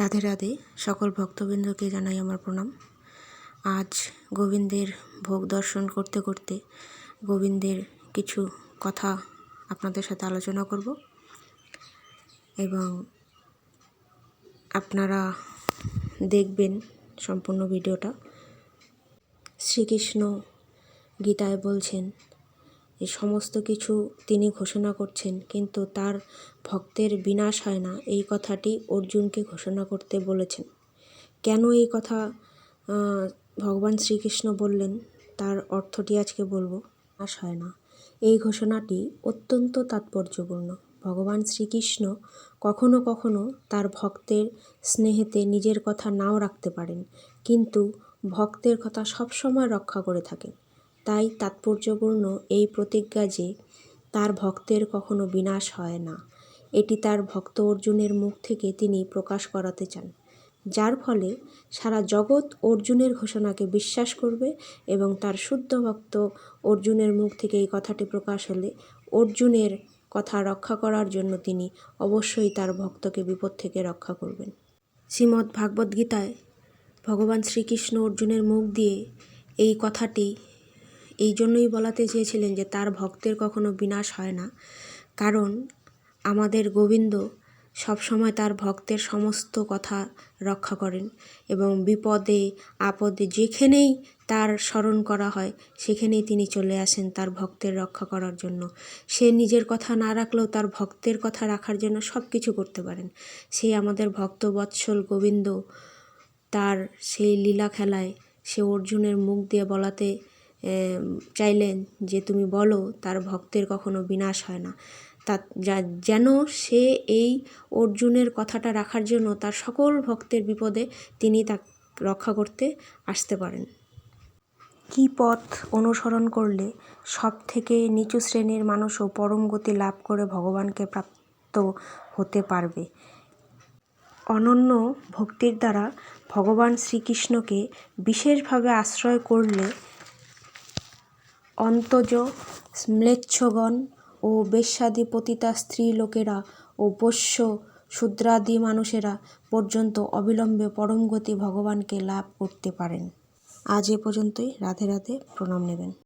রাধে রাধে, সকল ভক্তবৃন্দকে জানাই আমার প্রণাম। আজ গোবিন্দের ভোগ দর্শন করতে করতে গোবিন্দের কিছু কথা আপনাদের সাথে আলোচনা করব এবং আপনারা দেখবেন সম্পূর্ণ ভিডিওটা। শ্রীকৃষ্ণ গীতায় বলছেন এই সমস্ত কিছু তিনি ঘোষণা করছেন, কিন্তু তার ভক্তের বিনাশ হয় না। এই কথাটি অর্জুনকে ঘোষণা করতে বলেছেন। কেন এই কথা? ভগবান শ্রীকৃষ্ণ বললেন, তার অর্থটি আজকে বলব, বিনাশ হয় না। এই ঘোষণাটি অত্যন্ত তাৎপর্যপূর্ণ। ভগবান শ্রীকৃষ্ণ কখনো কখনো তার ভক্তের স্নেহেতে নিজের কথা নাও রাখতে পারেন, কিন্তু ভক্তের কথা সবসময় রক্ষা করে থাকেন। তাই তাৎপর্যপূর্ণ এই প্রতিজ্ঞা যে তার ভক্তের কখনো বিনাশ হয় না। এটি তার ভক্ত অর্জুনের মুখ থেকে তিনি প্রকাশ করাতে চান, যার ফলে সারা জগৎ অর্জুনের ঘোষণাকে বিশ্বাস করবে এবং তার শুদ্ধ ভক্ত অর্জুনের মুখ থেকে এই কথাটি প্রকাশ হলে অর্জুনের কথা রক্ষা করার জন্য তিনি অবশ্যই তার ভক্তকে বিপদ থেকে রক্ষা করবেন। শ্রীমদ্ ভাগবত গীতায় ভগবান শ্রীকৃষ্ণ অর্জুনের মুখ দিয়ে এই কথাটি এই জন্যই বলাতে চেয়েছিলেন যে তার ভক্তের কখনো বিনাশ হয় না। কারণ আমাদের গোবিন্দ সবসময় তার ভক্তের সমস্ত কথা রক্ষা করেন এবং বিপদে, আপদে যেখানেই তার স্মরণ করা হয়, সেখানেই তিনি চলে আসেন তার ভক্তের রক্ষা করার জন্য। সে নিজের কথা না রাখলেও তার ভক্তের কথা রাখার জন্য সব কিছু করতে পারেন। সে আমাদের ভক্ত বৎসল গোবিন্দ, তার সেই লীলা খেলায় সে অর্জুনের মুখ দিয়ে বলাতে চাইলেন যে তুমি বলো, তার ভক্তের কখনো বিনাশ হয় না। তা যা, যেন সে এই অর্জুনের কথাটা রাখার জন্য তার সকল ভক্তের বিপদে তিনি তা রক্ষা করতে আসতে পারেন। কী পথ অনুসরণ করলে সব থেকে নিচু শ্রেণির মানুষও পরম গতি লাভ করে ভগবানকে প্রাপ্ত হতে পারবে? অনন্য ভক্তির দ্বারা ভগবান শ্রীকৃষ্ণকে বিশেষভাবে আশ্রয় করলে অন্তজ ম্লেচ্ছগণ ও বেশ্যাদি পতিতা স্ত্রী লোকেরা ও পোষ্য শূদ্রাদি মানুষেরা পর্যন্ত অবিলম্বে পরমগতি ভগবানকে লাভ করতে পারেন। আজ এ পর্যন্তই। রাধে রাধে। প্রণাম নেবেন।